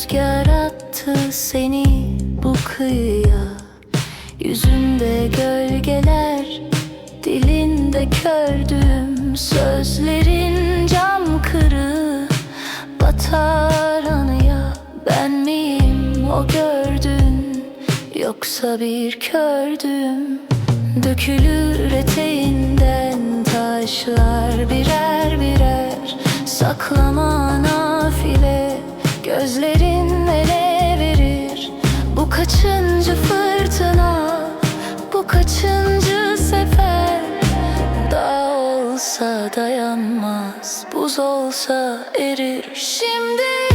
rüzgar attı seni bu kıyıya. Yüzünde gölgeler Dilinde kördüm Sözlerin cam kırığı. Batar anıya Ben miyim o gördün? Yoksa bir kördüm. Dökülür eteğinden taşlar birer birer Saklama nafile Gözlerin ele verir. Bu kaçıncı fırtına? Bu kaçıncı sefer? Dağ olsa dayanmaz Buz olsa erir. Şimdi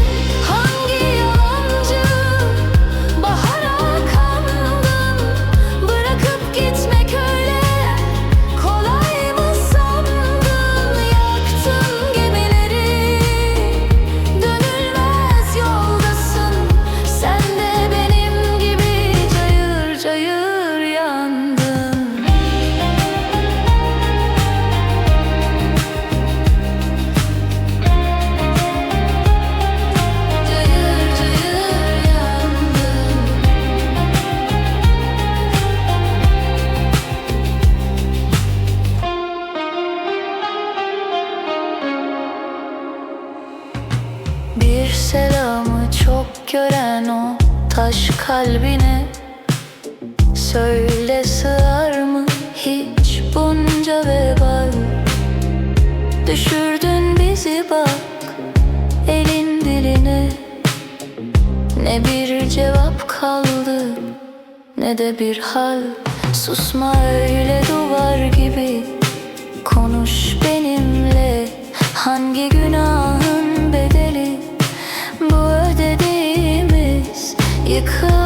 Bir selamı çok gören o taş kalbine. Söyle sığar mı hiç bunca vebal Düşürdün bizi bak elin diline. Ne bir cevap kaldı ne de bir hal. Susma öyle duvar gibi Konuş benimle. Hangi günah 也可